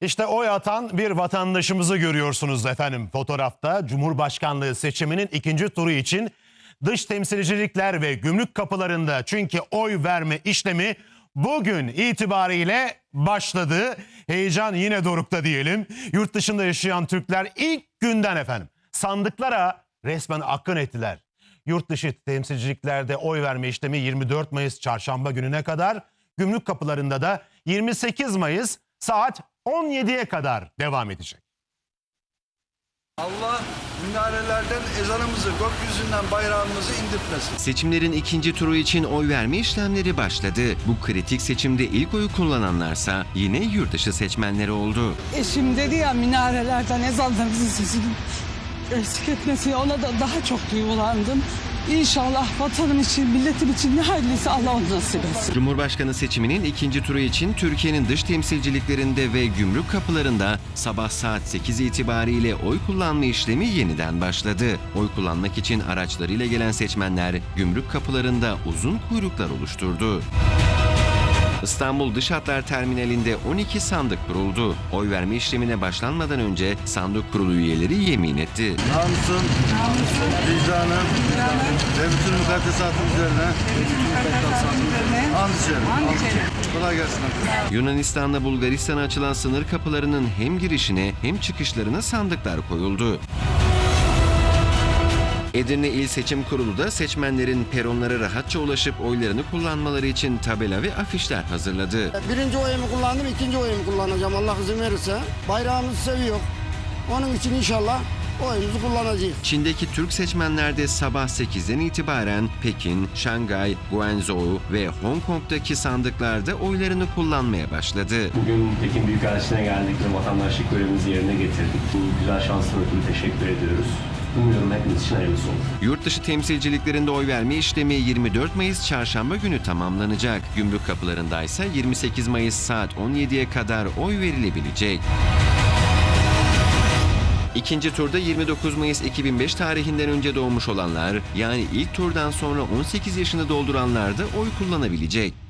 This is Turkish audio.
İşte oy atan bir vatandaşımızı görüyorsunuz efendim fotoğrafta. Cumhurbaşkanlığı seçiminin ikinci turu için dış temsilcilikler ve gümrük kapılarında çünkü oy verme işlemi bugün itibariyle başladı. Heyecan yine dorukta diyelim. Yurt dışında yaşayan Türkler ilk günden efendim sandıklara resmen akın ettiler. Yurt dışı temsilciliklerde oy verme işlemi 24 Mayıs çarşamba gününe kadar, gümrük kapılarında da 28 Mayıs saat 17'ye kadar devam edecek. Allah minarelerden ezanımızı, gökyüzünden bayrağımızı indirtmesin. Seçimlerin ikinci turu için oy verme işlemleri başladı. Bu kritik seçimde ilk oyu kullananlarsa yine yurt dışı seçmenleri oldu. Eşim dedi ya minarelerden ezanlarımızın sesini eksik etmesi ona da daha çok duygulandım. İnşallah vatanım için, milletim için ne hayırlıysa Allah onu nasip etsin. Cumhurbaşkanı seçiminin ikinci turu için Türkiye'nin dış temsilciliklerinde ve gümrük kapılarında sabah saat 8 itibariyle oy kullanma işlemi yeniden başladı. Oy kullanmak için araçlarıyla gelen seçmenler gümrük kapılarında uzun kuyruklar oluşturdu. İstanbul Dış Hatlar Terminali'nde 12 sandık kuruldu. Oy verme işlemine başlanmadan önce sandık kurulu üyeleri yemin etti. Namusun, vicdanım ve bütün mukaddesatım üzerine and içerim. Kolay gelsin. Yunanistan'la Bulgaristan'a açılan sınır kapılarının hem girişine hem çıkışlarına sandıklar koyuldu. Edirne İl Seçim Kurulu da seçmenlerin peronlara rahatça ulaşıp oylarını kullanmaları için tabela ve afişler hazırladı. Birinci oyumu kullandım, ikinci oyumu kullanacağım Allah izin verirse. Bayrağımızı seviyor. Onun için inşallah oyumuzu kullanacağız. Çin'deki Türk seçmenler de sabah 8'den itibaren Pekin, Şangay, Guangzhou ve Hong Kong'daki sandıklarda oylarını kullanmaya başladı. Bugün Pekin Büyükelçisi'ne geldik ve vatandaşlık görevimizi yerine getirdik. Bu güzel şansın ötürü teşekkür ediyoruz. Umuyorum hepimiz için hayırlısı olur. Yurt dışı temsilciliklerinde oy verme işlemi 24 Mayıs çarşamba günü tamamlanacak. Gümrük kapılarında ise 28 Mayıs saat 17'ye kadar oy verilebilecek. İkinci turda 29 Mayıs 2005 tarihinden önce doğmuş olanlar, yani ilk turdan sonra 18 yaşını dolduranlar da oy kullanabilecek.